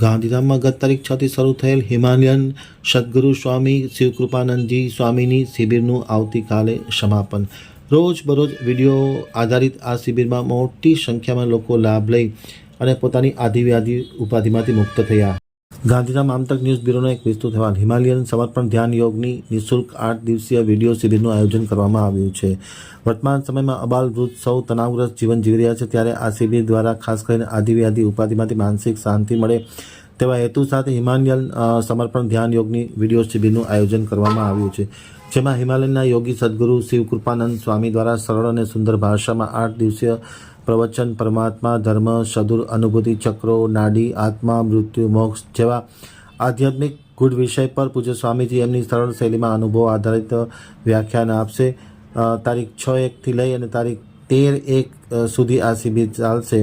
ગાંધીધામમાં ગત તારીખ છથી શરૂ થયેલ હિમાલયન સદગુરુ સ્વામી શિવકૃપાનંદજી સ્વામીની શિબિરનું આવતીકાલે સમાપન. રોજ બરોજ વીડિયો આધારિત આ શિબિરમાં મોટી સંખ્યામાં લોકો લાભ લઈ અને પોતાની આધિવ્યાધિ ઉપાધિમાંથી મુક્ત થયા. ગાંધીધામ આમતક ન્યૂઝ બ્યુરોનો એક વિસ્તૃત અહેવાલ. હિમાલયન સમર્પણ ધ્યાન યોગની નિઃશુલ્ક આઠ દિવસીય વીડિયો શિબિરનું આયોજન કરવામાં આવ્યું છે. વર્તમાન સમયમાં અબાલ વૃદ્ધ સૌ તણાવગ્રસ્ત જીવન જીવી રહ્યા છે. ત્યારે આ શિબિર દ્વારા ખાસ કરીને આદિવ્યાધિ ઉપાધિમાંથી માનસિક શાંતિ મળે તેવા હેતુ સાથે હિમાલયન સમર્પણ ધ્યાન યોગની વીડિયો શિબિરનું આયોજન કરવામાં આવ્યું છે. જેમાં હિમાલયના યોગી સદગુરુ શિવકૃપાનંદ સ્વામી દ્વારા સરળ અને સુંદર ભાષામાં આઠ દિવસીય પ્રવચન, પરમાત્મા, ધર્મ, સદુર, અનુભૂતિ ચક્રો, નાડી, આત્મા, મૃત્યુ, મોક્ષ જેવા આધ્યાત્મિક ગુઢ વિષય પર પૂજ્ય સ્વામીજી એમની સરળ શૈલીમાં અનુભવ આધારિત વ્યાખ્યાન આપશે. તારીખ છ એકથી લઈ અને તારીખ તેર એક સુધી આ શિબિર ચાલશે.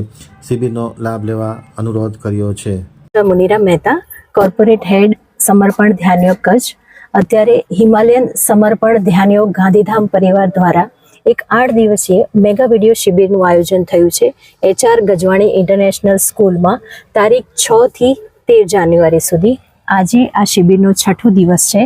શિબિરનો લાભ લેવા અનુરોધ કર્યો છે. મુનિરા મહેતા કોર્પોરેટ હેડ સમર્પણ ધ્યાનયોગ કચ્છ, અત્યારે હિમાલયન સમર્પણ ધ્યાનયોગ ગાંધીધામ પરિવાર દ્વારા એક આઠ દિવસીય મેગા વીડિયો શિબિરનું આયોજન થયું છે. એચઆર ગજવાણી ઇન્ટરનેશનલ સ્કૂલમાં તારીખ છ થી તેર જાન્યુઆરી સુધી. આજે આ શિબિરનો છઠ્ઠો દિવસ છે.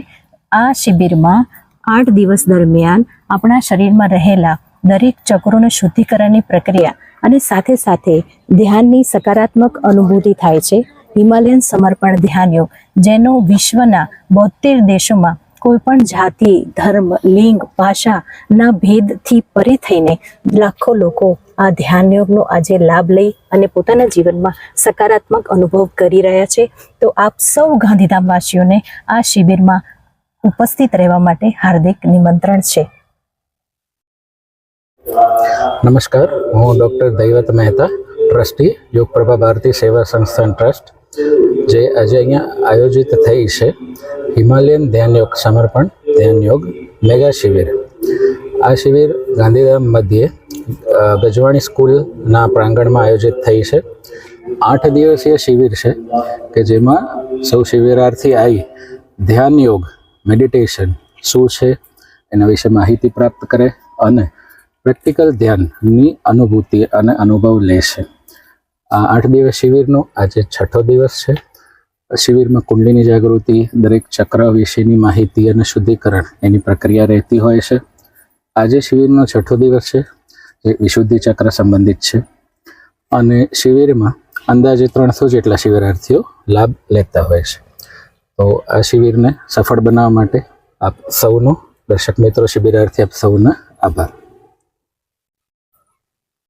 આ શિબિરમાં આઠ દિવસ દરમિયાન આપણા શરીરમાં રહેલા દરેક ચક્રોને શુદ્ધિકરણની પ્રક્રિયા અને સાથે સાથે ધ્યાનની સકારાત્મક અનુભૂતિ થાય છે. હિમાલયન સમર્પણ ધ્યાન યોગ જેનો વિશ્વના બોતેર દેશોમાં કોઈ પણ જાતિ, ધર્મ, લિંગ ભાષાના ભેદથી પરે થઈને લાખો લોકો આ ધ્યાન યોગનો આજે લાભ લઈ અને પોતાના જીવનમાં સકારાત્મક અનુભવ કરી રહ્યા છે. તો આપ સૌ ગાંધીધામવાસીઓને આ શિબિરમાં ઉપસ્થિત રહેવા માટે હાર્દિક નિમંત્રણ છે. નમસ્કાર, હું doctor Daivat Mehta, trustee, Yogprabha Bharati Seva Sansthan trust જે આજે અહીંયા આયોજિત થઈ છે. હિમાલયન ધ્યાન યોગ, સમર્પણ ધ્યાન યોગ, મેગા શિબિર. આ શિબિર ગાંધીધામ મધ્યે ગજવાણી સ્કૂલના પ્રાંગણમાં આયોજિત થઈ છે. આઠ દિવસીય શિબિર છે કે જેમાં સૌ શિબિરાર્થી આવી ધ્યાન યોગ, મેડિટેશન શું છે એના વિશે માહિતી પ્રાપ્ત કરે અને પ્રેક્ટિકલ ધ્યાનની અનુભૂતિ અને અનુભવ લે છે. આ આઠ દિવસ શિબિરનો, આજે છઠ્ઠો દિવસ છે. શિબિરમાં કુંડલીની જાગૃતિ, દરેક ચક્ર વિશેની માહિતી અને શુદ્ધિકરણ એની પ્રક્રિયા રહેતી હોય છે. આજે શિબિરનો છઠ્ઠો દિવસ છે, જે વિશુદ્ધિ ચક્ર સંબંધિત છે. અને શિબિરમાં અંદાજે ત્રણસો જેટલા શિબિરાર્થીઓ લાભ લેતા હોય છે. તો આ શિબિરને સફળ બનાવવા માટે આપ સૌનો, દર્શક મિત્રો, શિબિરાર્થી આપ સૌના આભાર.